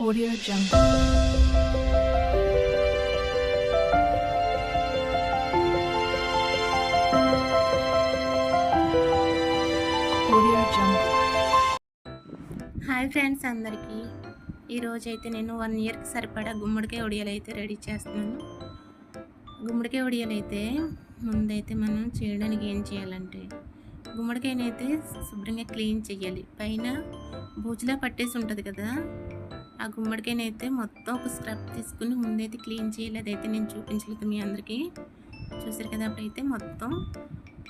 Audio Jungle. Audio Jungle. Hi friends అందరికీ ఈరోజు అయితే నేను వన్ ఇయర్కి సరిపడా గుమ్మడికాయ ఉడియలు అయితే రెడీ చేస్తున్నాను గుమ్మడికాయ ఒడియాలు అయితే ముందైతే మనం చేయడానికి ఏం చేయాలంటే గుమ్మడికాయని అయితే శుభ్రంగా క్లీన్ చేయాలి పైన బూజులా పట్టేసి ఉంటుంది కదా ఆ గుమ్మడికాయనైతే మొత్తం ఒక స్క్రబ్ తీసుకుని ముందైతే క్లీన్ చేయాలి అదైతే నేను చూపించలేదు మీ అందరికీ. చూసారు కదా అప్పుడైతే మొత్తం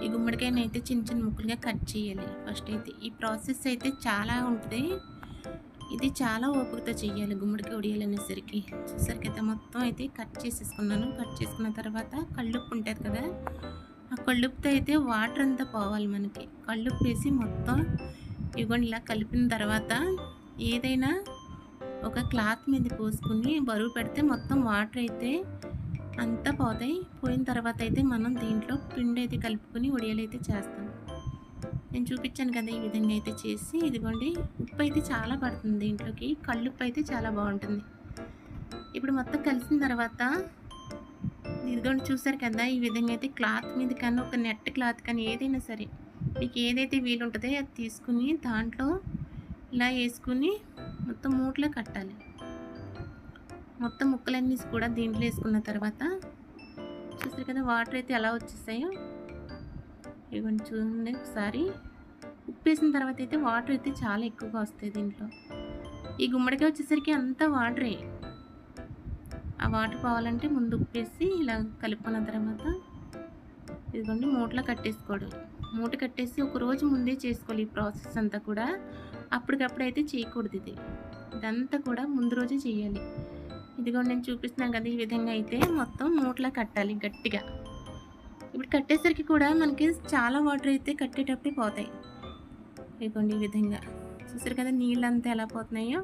ఈ గుమ్మడికాయని అయితే చిన్న చిన్న ముక్కలుగా కట్ చేయాలి. ఫస్ట్ అయితే ఈ ప్రాసెస్ అయితే చాలా ఉంటుంది. ఇది చాలా ఓపికతో చేయాలి గుమ్మడికాయ ఉడియాలి అనేసరికి చూసారు కదా మొత్తం అయితే కట్ చేసేసుకున్నాను. కట్ చేసుకున్న తర్వాత కళ్ళుప్పు ఉంటుంది కదా ఆ కళ్ళుప్పుతో అయితే వాటర్ అంతా పోవాలి మనకి. కళ్ళుప్పు వేసి మొత్తం ఇవ్వండి ఇలా కలిపిన తర్వాత ఏదైనా ఒక క్లాత్ మీద పోసుకుని బరువు పెడితే మొత్తం వాటర్ అయితే అంతా పోతాయి. పోయిన తర్వాత అయితే మనం దీంట్లో పిండి అయితే కలుపుకొని ఉడియలు అయితే చేస్తాం. నేను చూపించాను కదా ఈ విధంగా అయితే చేసి. ఇదిగోండి ఉప్పు అయితే చాలా పడుతుంది దీంట్లోకి. కళ్ళుప్పు అయితే చాలా బాగుంటుంది. ఇప్పుడు మొత్తం కలిసిన తర్వాత ఇదిగోండి చూసారు కదా ఈ విధంగా అయితే క్లాత్ మీద కానీ ఒక నెట్ క్లాత్ కానీ ఏదైనా సరే మీకు ఏదైతే వీలు ఉంటుందో అది తీసుకుని దాంట్లో ఇలా వేసుకుని మొత్తం మూటలో కట్టాలి. మొత్తం ముక్కలన్నీ కూడా దీంట్లో వేసుకున్న తర్వాత చూసారు కదా వాటర్ అయితే ఎలా వచ్చేసాయో? ఇవ్వండి చూడండి ఒకసారి. ఉప్పు వేసిన తర్వాత అయితే వాటర్ అయితే చాలా ఎక్కువగా వస్తాయి దీంట్లో. ఈ గుమ్మడికాయ వచ్చేసరికి అంతా వాటరే. ఆ వాటర్ పోవాలంటే ముందు ఉప్పు వేసి ఇలా కలుపుకున్న తర్వాత ఇదిగోండి మూటలో కట్టేసుకోవడం. మూట కట్టేసి ఒక రోజు ముందే చేసుకోవాలి ఈ ప్రాసెస్ అంతా కూడా. అప్పటికప్పుడు అయితే చేయకూడదు ఇది. ఇదంతా కూడా ముందు రోజే చేయాలి. ఇదిగోండి నేను చూపిస్తున్నాను కదా ఈ విధంగా అయితే మొత్తం మూటలా కట్టాలి గట్టిగా. ఇప్పుడు కట్టేసరికి కూడా మనకి చాలా వాటర్ అయితే కట్టేటప్పుడు పోతాయి. ఇదిగోండి ఈ విధంగా. చూసారు కదా నీళ్ళంతా ఎలా పోతున్నాయో?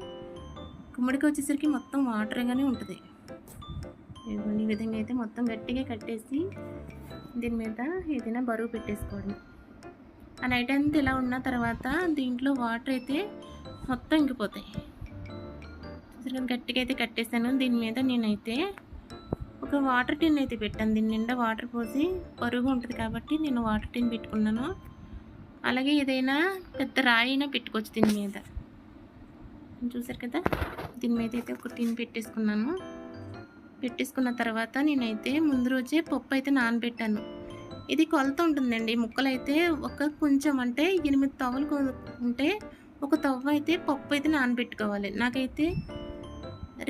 గుమ్మడికి వచ్చేసరికి మొత్తం వాటర్గానే ఉంటుంది. ఇదిగోండి ఈ విధంగా అయితే మొత్తం గట్టిగా కట్టేసి దీని మీద ఏదైనా బరువు పెట్టేసుకోవడం. ఆ నైట్ అంతా ఇలా ఉన్న తర్వాత దీంట్లో వాటర్ అయితే మొత్తం ఇంకిపోతాయి. అసలు గట్టిగా అయితే కట్టేసాను దీని మీద నేనైతే ఒక వాటర్ టిన్ అయితే పెట్టాను. దీని నిండా వాటర్ పోసి పరుగు ఉంటుంది కాబట్టి నేను వాటర్ టిన్ పెట్టుకున్నాను. అలాగే ఏదైనా పెద్ద రాయి అయినా పెట్టుకోవచ్చు దీని మీద. చూసారు కదా దీని మీద అయితే ఒక టిన్ పెట్టేసుకున్నాను. పెట్టేసుకున్న తర్వాత నేనైతే ముందు రోజే పప్పు అయితే నానబెట్టాను. ఇది కొలత ఉంటుందండి. ముక్కలు అయితే ఒక కొంచెం అంటే ఎనిమిది తవ్వలు ఉంటే ఒక తవ్వ అయితే పప్పు అయితే నానబెట్టుకోవాలి. నాకైతే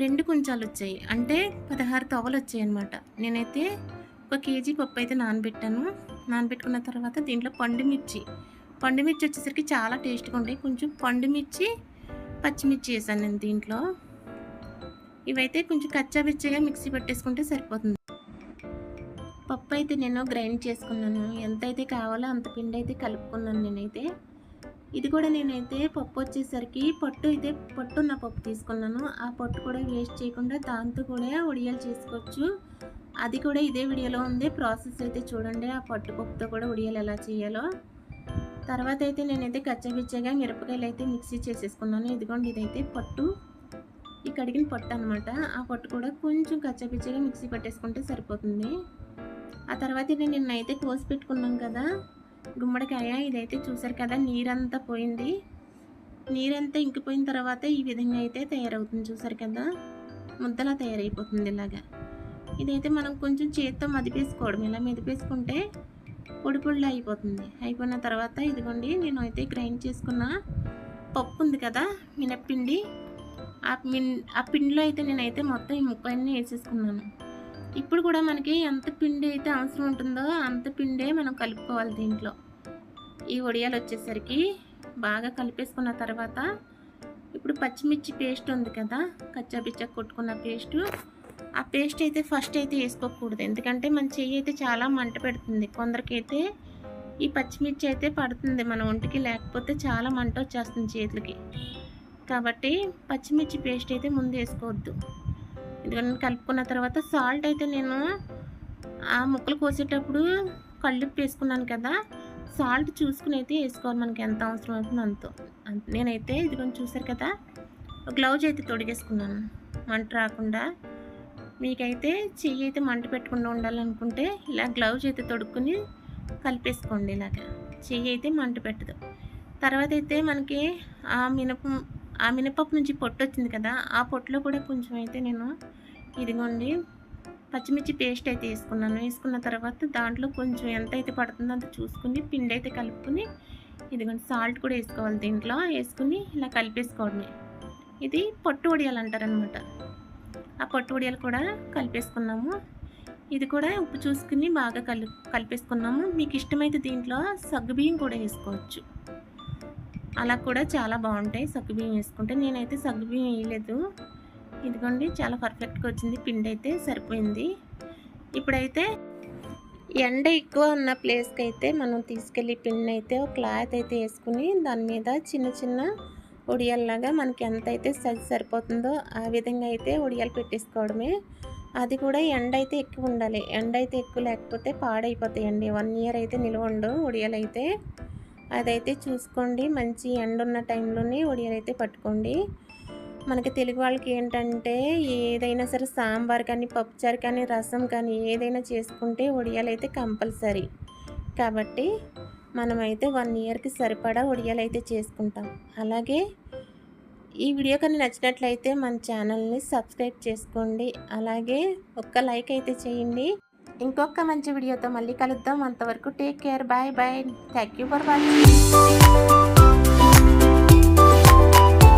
రెండు కుంచాలు వచ్చాయి. అంటే పదహారు తవ్వలు వచ్చాయి అనమాట నేనైతే ఒక కేజీ పప్పు అయితే నానబెట్టాను. నానబెట్టుకున్న తర్వాత దీంట్లో పండుమిర్చి. పండుమిర్చి వచ్చేసరికి చాలా టేస్ట్గా ఉంటాయి కొంచెం పండుమిర్చి పచ్చిమిర్చి వేసాను నేను దీంట్లో. ఇవైతే కొంచెం కచ్చాబిచ్చగా మిక్సీ పెట్టేసుకుంటే సరిపోతుంది. అయితే నేను గ్రైండ్ చేసుకున్నాను. ఎంత అయితే కావాలో అంత పిండి అయితే కలుపుకున్నాను నేనైతే. ఇది కూడా నేనైతే పప్పు వచ్చేసరికి పట్టు అయితే పట్టు ఉన్న పప్పు తీసుకున్నాను. ఆ పట్టు కూడా వేస్ట్ చేయకుండా దాంతో కూడా ఉడియాలు చేసుకోవచ్చు. అది కూడా ఇదే వీడియోలో ఉంది. ప్రాసెస్ అయితే చూడండి. ఆ పట్టు పప్పుతో కూడా ఉడియాలు ఎలా చేయాలో. తర్వాత అయితే నేనైతే కచ్చబిచ్చగా మిరపకాయలు అయితే మిక్సీ చేసేసుకున్నాను. ఇదిగోండి ఇదైతే పట్టు. ఈ కడిగిన పట్టు అనమాట ఆ పట్టు కూడా కొంచెం కచ్చబిచ్చగా మిక్సీ పట్టేసుకుంటే సరిపోతుంది. ఆ తర్వాత నేను నిన్నైతే కోసి పెట్టుకున్నాం కదా గుమ్మడికాయ ఇదైతే చూసారు కదా నీరంతా పోయింది. నీరంతా ఇంకిపోయిన తర్వాత ఈ విధంగా అయితే తయారవుతుంది చూసారు కదా ముద్దలా తయారైపోతుంది ఇలాగా. ఇదైతే మనం కొంచెం చేతితో మదిపేసుకోవడం ఇలా మెదిపేసుకుంటే పొడి పొడిలో అయిపోతుంది. అయిపోయిన తర్వాత ఇదిగోండి నేను అయితే గ్రైండ్ చేసుకున్న పప్పు ఉంది కదా మినప్పిండి. ఆ మిన్ ఆ పిండిలో అయితే నేనైతే మొత్తం ఈ ముక్కలన్నీ వేసేసుకున్నాను. ఇప్పుడు కూడా మనకి ఎంత పిండి అయితే అవసరం ఉంటుందో అంత పిండే మనం కలుపుకోవాలి దీంట్లో. ఈ వడియాలు వచ్చేసరికి బాగా కలిపేసుకున్న తర్వాత ఇప్పుడు పచ్చిమిర్చి పేస్ట్ ఉంది కదా కచ్చాపిచ్చా కొట్టుకున్న పేస్ట్. ఆ పేస్ట్ అయితే ఫస్ట్ అయితే వేసుకోకూడదు. ఎందుకంటే మన చెయ్యి అయితే చాలా మంట పెడుతుంది. కొందరికైతే ఈ పచ్చిమిర్చి అయితే పడుతుంది. మన ఒంటికి లేకపోతే చాలా మంట వచ్చేస్తుంది చేతులకి. కాబట్టి పచ్చిమిర్చి పేస్ట్ అయితే ముందు వేసుకోవద్దు. ఇదిగోండి కలుపుకున్న తర్వాత సాల్ట్ అయితే నేను ఆ ముక్కలు కోసేటప్పుడు కళ్ళుప్పు వేసుకున్నాను కదా సాల్ట్ చూసుకుని అయితే వేసుకోవాలి మనకి ఎంత అవసరం అవుతుందో అంత. అంత- నేనైతే కొంచెం చూసారు కదా గ్లౌజ్ అయితే తొడిగేసుకున్నాను. మంట రాకుండా మీకైతే చెయ్యి అయితే మంట పెట్టకుండా ఉండాలనుకుంటే ఇలా గ్లౌజ్ అయితే తొడుక్కుని కలిపేసుకోండి ఇలాగ. చెయ్యి అయితే మంట పెట్టదు. తర్వాత అయితే మనకి ఆ మినప ఆ మినపప్పు నుంచి పొట్టు వచ్చింది కదా ఆ పొట్టులో కూడా కొంచెం అయితే నేను ఇదిగోండి పచ్చిమిర్చి పేస్ట్ అయితే వేసుకున్నాను. వేసుకున్న తర్వాత దాంట్లో కొంచెం ఎంత అయితే పడుతుందో అంత చూసుకుని పిండి అయితే కలుపుకుని ఇదిగోండి సాల్ట్ కూడా వేసుకోవాలి దీంట్లో. వేసుకుని ఇలా కలిపేసుకోవడమే ఇది పొట్టు వడియాలు అంటారనమాట ఆ పొట్టు వడియాలు కూడా కలిపేసుకున్నాము. ఇది కూడా ఉప్పు చూసుకుని బాగా కలి కలిపేసుకున్నాము. మీకు ఇష్టమైతే దీంట్లో సగ్గుబియ్యం కూడా వేసుకోవచ్చు. అలా కూడా చాలా బాగుంటాయి. సగ్గుబియ్యం వేసుకుంటే నేనైతే సగ్గుబియ్యం వేయలేదు. ఇదిగోండి చాలా పర్ఫెక్ట్గా వచ్చింది. పిండి అయితే సరిపోయింది. ఇప్పుడైతే ఎండ ఎక్కువ ఉన్న ప్లేస్కి అయితే మనం తీసుకెళ్ళి పిండి అయితే ఒక క్లాత్ అయితే వేసుకుని దాని మీద చిన్న చిన్న ఉడియాల్లాగా మనకి ఎంత అయితే సైజు సరిపోతుందో ఆ విధంగా అయితే ఉడియాలు పెట్టేసుకోవడమే. అది కూడా ఎండ అయితే ఎక్కువ ఉండాలి. ఎండ అయితే ఎక్కువ లేకపోతే పాడైపోతాయండి. వన్ ఇయర్ అయితే నిల్వ ఉండు ఉడియాలు అయితే అదైతే చూసుకోండి. మంచి ఎండ ఉన్న టైంలోనే ఉడియాలు అయితే పట్టుకోండి. మనకి తెలుగు వాళ్ళకి ఏంటంటే ఏదైనా సరే సాంబార్ కానీ పప్పుచారు కానీ రసం కానీ ఏదైనా చేసుకుంటే ఒడియాలు అయితే కంపల్సరీ. కాబట్టి మనమైతే వన్ ఇయర్కి సరిపడా ఒడియాలు అయితే చేసుకుంటాం. అలాగే ఈ వీడియో కానీ నచ్చినట్లయితే మన ఛానల్ని సబ్స్క్రైబ్ చేసుకోండి. అలాగే ఒక్క లైక్ అయితే చేయండి. ఇంకొక మంచి వీడియోతో మళ్ళీ కలుద్దాం. అంతవరకు take care bye bye thank you for watching